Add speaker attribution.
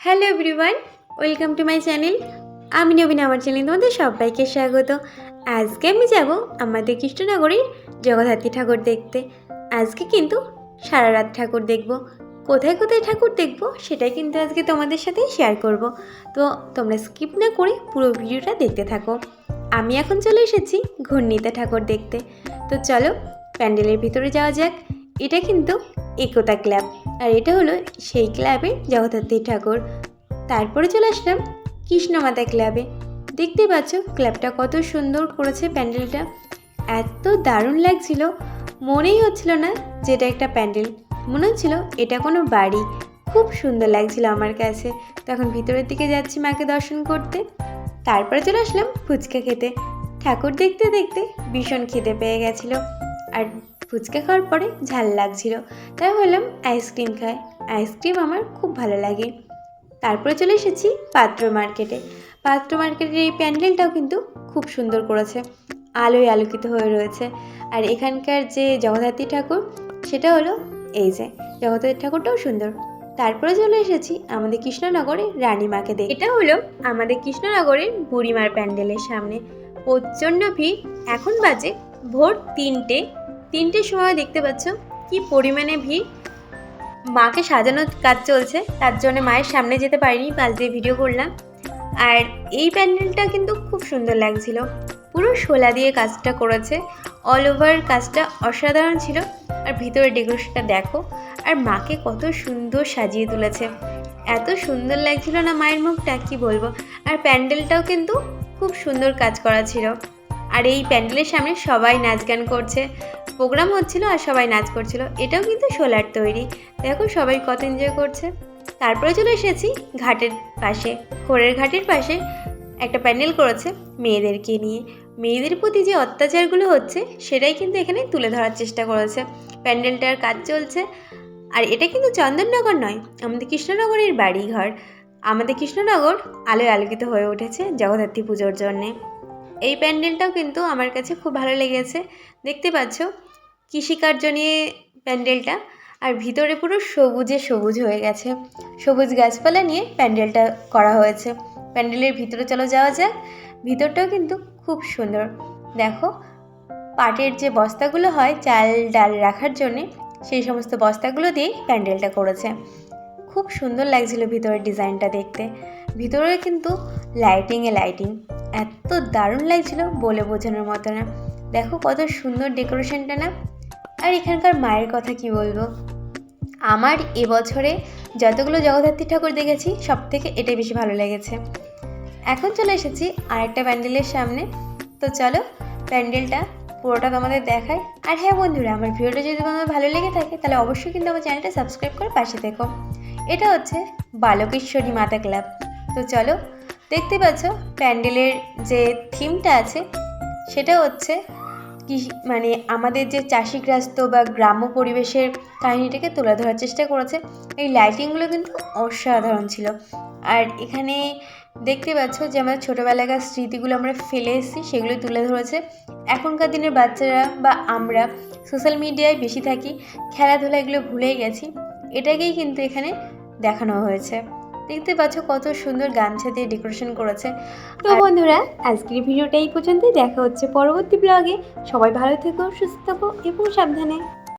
Speaker 1: Hello everyone, welcome to my channel. আমি নবীন, আমার channel তোমাদের সবাইকে স্বাগত। আজকে আমি যাব আমাদের কৃষ্ণনগরীর জগদ্ধাত্রী ঠাকুর দেখতে। আজকে কিন্তু সারা রাত ঠাকুর দেখব। কোথায় কোথায় ঠাকুর দেখব সেটাই কিন্তু আজকে তোমাদের সাথে শেয়ার করব। তো তোমরা স্কিপ না করে পুরো ভিডিওটা দেখতে থাকো। আমি এখন চলে এসেছি ঘূর্ণিতা ঠাকুর দেখতে। তো চলো প্যান্ডেলের ভিতরে যাওয়া যাক। এটা কিন্তু একতা ক্লাব। আর এটা হলো সেই ক্লাবের জগদ্ধাত্রী ঠাকুর। তারপরে চলে আসলাম কৃষ্ণমাতা ক্লাবে। দেখতে পাচ্ছ ক্লাবটা কত সুন্দর করেছে প্যান্ডেলটা। এত দারুণ লাগছিল। মনেই হচ্ছিল না যে এটা একটা প্যান্ডেল। মনে হচ্ছিল এটা কোনো বাড়ি। খুব সুন্দর লাগছিল আমার কাছে। তখন ভিতরের দিকে যাচ্ছি মাকে দর্শন করতে। তারপরে চলে আসলাম ফুচকা খেতে। ঠাকুর দেখতে দেখতে ভীষণ খিদে পেয়ে গেছিল। আর ফুচকা খাওয়ার পরে ঝাল লাগছিল, তাই ভাবলাম আইসক্রিম খাই। আইসক্রিম আমার খুব ভালো লাগে। তারপরে চলে এসেছি পাত্র মার্কেটে। পাত্র মার্কেটের এই প্যান্ডেলটাও কিন্তু খুব সুন্দর করেছে, আলোয় আলোকিত হয়ে রয়েছে। আর এখানকার যে জগদ্ধাত্রী ঠাকুর, সেটা হলো এই যে, জগদ্ধাত্রী ঠাকুরটাও সুন্দর। তারপরে চলে এসেছি আমাদের কৃষ্ণনগরে রানীমাকে দেখে এটা হলো আমাদের কৃষ্ণনগরের বুড়িমার প্যান্ডেলের সামনে। প্রচণ্ড ভিড়। এখন বাজে ভোর তিনটে। তিনটের সময় দেখতে পাচ্ছ কি পরিমাণে ভিড়। মাকে সাজানোর কাজ চলছে, তার জন্য মায়ের সামনে যেতে পারিনি, পাশ দিয়ে ভিডিও করলাম। আর এই প্যান্ডেলটা কিন্তু খুব সুন্দর লাগছিল। পুরো শোলা দিয়ে কাজটা করেছে। অল ওভার কাজটা অসাধারণ ছিল। আর ভিতরে ডেকোরেশনটা দেখো, আর মাকে কত সুন্দর সাজিয়ে তুলেছে। এত সুন্দর লাগছিল না মায়ের মুখটা, কি বলব? আর প্যান্ডেলটাও কিন্তু খুব সুন্দর কাজ করা ছিল। আর এই প্যান্ডেলের সামনে সবাই নাচ গান করছে। প্রোগ্রাম হচ্ছিল আর সবাই নাচ করছিল। এটাও কিন্তু সোলার তৈরি। দেখো সবাই কত এনজয় করছে। তারপরে চলে এসেছি ঘাটের পাশে। খোরের ঘাটের পাশে একটা প্যান্ডেল করেছে মেয়েদেরকে নিয়ে। মেয়েদের প্রতি যে অত্যাচারগুলো হচ্ছে, সেটাই কিন্তু এখানে তুলে ধরার চেষ্টা করেছে। প্যান্ডেলটার কাজ চলছে। আর এটা কিন্তু চন্দননগর নয়, আমাদের কৃষ্ণনগরের বাড়ি ঘর আমাদের কৃষ্ণনগর আলোয় আলোকিত হয়ে উঠেছে জগদ্ধাত্রী পুজোর জন্যে। এই প্যান্ডেলটাও কিন্তু আমার কাছে খুব ভালো লেগেছে। দেখতে পাচ্ছ? কৃষিকার্য নিয়ে প্যান্ডেলটা, আর ভিতরে পুরো সবুজে সবুজ হয়ে গেছে। সবুজ গাছপালা নিয়ে প্যান্ডেলটা করা হয়েছে। প্যান্ডেলের ভিতরে চলো যাওয়া যাক। ভিতরটাও কিন্তু খুব সুন্দর। দেখো, পাটের যে বস্তাগুলো হয় চাল ডাল রাখার জন্যে, সেই সমস্ত বস্তাগুলো দিয়েই প্যান্ডেলটা করেছে। খুব সুন্দর লাগছিল ভিতরের ডিজাইনটা দেখতে। ভিতরে কিন্তু লাইটিংয়ে লাইটিং এত দারুণ লাগছিল বলে বোঝানোর মতো না। দেখো কত সুন্দর ডেকোরেশনটা না? আর এখানকার মায়ের কথা কি বলব? আমার এবছরে যতগুলো জগদ্ধাত্রী ঠাকুর দেখেছি সব থেকে এটাই বেশি ভালো লেগেছে। এখন চলে এসেছি আরেকটা প্যান্ডেলের সামনে। তো চলো প্যান্ডেলটা পুরোটা তোমাদের দেখায় আর হ্যাঁ বন্ধুরা, আমার ভিডিওটা যদি তোমাদের ভালো লেগে থাকে, তাহলে অবশ্যই কিন্তু আমার চ্যানেলটা সাবস্ক্রাইব করে পাশে থেকো। এটা হচ্ছে বালকেশ্বরী মাতা ক্লাব। তো চলো, দেখতে পাচ্ছ প্যান্ডেলের যে থিমটা আছে, সেটা হচ্ছে কি মানে আমাদের যে চাষিগ্রাস্ত বা গ্রাম্য পরিবেশের কাহিনীটাকে তুলে ধরার চেষ্টা করেছে। এই লাইটিংগুলো কিন্তু অসাধারণ ছিল। আর এখানে দেখতে পাচ্ছ যে আমাদের ছোটোবেলাকার স্মৃতিগুলো আমরা ফেলে এসেছি, সেগুলো তুলে ধরেছে। এখনকার দিনের বাচ্চারা বা আমরা সোশ্যাল মিডিয়ায় বেশি থাকি, খেলাধুলা এগুলো ভুলেই গেছি। এটাকেই কিন্তু এখানে দেখানো হয়েছে। দেখতে পাচ্ছ কত সুন্দর গামছা দিয়ে ডেকোরেশন করেছে। তো বন্ধুরা আজকের ভিডিওটা এই পর্যন্তই। দেখা হচ্ছে পরবর্তী ব্লগে সবাই ভালো থেকো সুস্থ থাকো এবং সাবধানে।